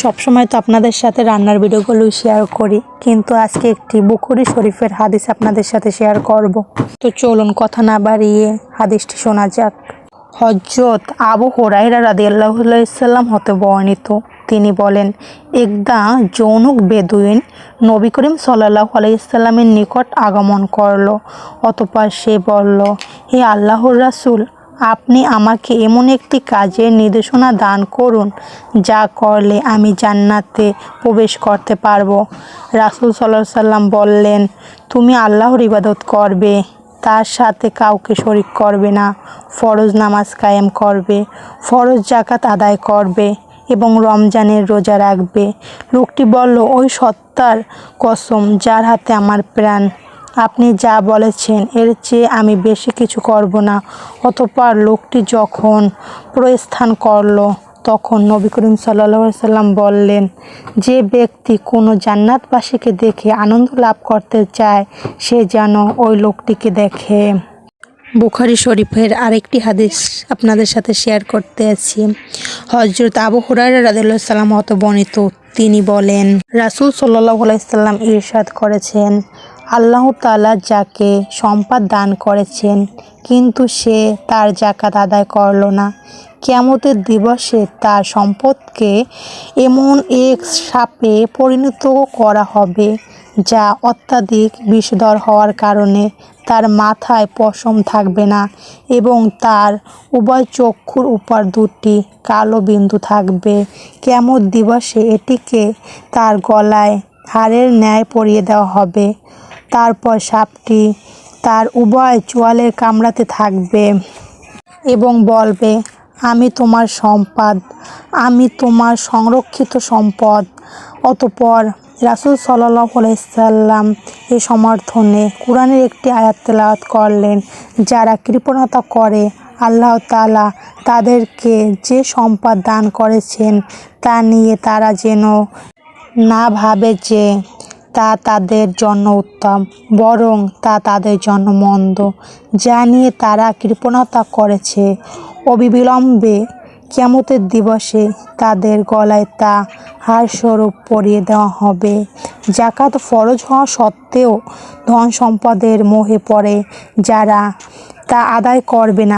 সবসময় তো আপনাদের সাথে রান্নার ভিডিওগুলো শেয়ার করি, কিন্তু আজকে একটি বুকুরি শরীফের হাদিস আপনাদের সাথে শেয়ার করব। তো চলুন কথা না বাড়িয়ে হাদিসটি শোনা যাক। হজরত আবু হোরাইরা রাদি আল্লাহাম হতে বর্ণিত। তিনি বলেন, একদা যৌনুক বেদুইন নবী করিম সাল্লাহ আলাইসাল্লামের নিকট আগমন করল। অতপর সে বলল, হে আল্লাহর রাসূল আপনি আমাকে এমন একটি কাজের নির্দেশনা দান করুন যা করলে আমি জান্নাতে প্রবেশ করতে পারব। রাসূল সাল্লাহ সাল্লাম বললেন, তুমি আল্লাহর ইবাদত করবে, তার সাথে কাউকে শরিক করবে না, ফরজ নামাজ কায়েম করবে, ফরজ জাকাত আদায় করবে এবং রমজানের রোজা রাখবে। লোকটি বলল, ওই সত্তার কসম যার হাতে আমার প্রাণ আপনি যা বলেছেন, এর চেয়ে আমি বেশি কিছু করব না। অতপর লোকটি যখন প্রস্থান করল, তখন নবী করিম সাল্লা সাল্লাম বললেন, যে ব্যক্তি কোনো জান্নাতবাসীকে দেখে আনন্দ লাভ করতে চায়, সে যেন ওই লোকটিকে দেখে। বুখারি শরীফের আরেকটি হাদিস আপনাদের সাথে শেয়ার করতে আছি। হজরত আবু হুরারা রাদিল্লাহ সাল্লাম অত বর্ণিত তিনি বলেন, রাসূল সাল্লাহ আলাইসাল্লাম ইরশাদ করেছেন আল্লাহ তালা যাকে সম্পদ দান করেছেন, কিন্তু সে তার জাকাত আদায় করল না। কিয়ামতের দিবসে তার সম্পদকে এমন এক সাপে পরিণত করা হবে, যা অত্যাধিক বিষধর হওয়ার কারণে তার মাথায় পশম থাকবে না এবং তার উভয় চক্ষুর উপর দুটি কালো বিন্দু থাকবে। কেমন দিবসে এটিকে তার গলায় হাড়ের ন্যায় পরিয়ে দেওয়া হবে। তারপর সাপটি তার উভয় চোয়ালের কামড়াতে থাকবে এবং বলবে, আমি তোমার সম্পদ, আমি তোমার সংরক্ষিত সম্পদ। অতপর রাসুল সাল্লাম এ সমর্থনে কোরআনের একটি আয়াত তেলাওয়াত করলেন, যারা কৃপণতা করে আল্লাহ তালা তাদেরকে যে সম্পদ দান করেছেন তা নিয়ে তারা যেন না ভাবে যে তা তাদের জন্য উত্তম, বরং তা তাদের জন্য মন্দ, যা নিয়ে তারা কৃপণতা করেছে। অবিলম্বে কেমতের দিবসে তাদের গলায় তা হারস্বরূপ পরিয়ে দেওয়া হবে। জাকাত ফরজ হওয়া সত্ত্বেও ধন সম্পদের মোহে পড়ে যারা তা আদায় করবে না।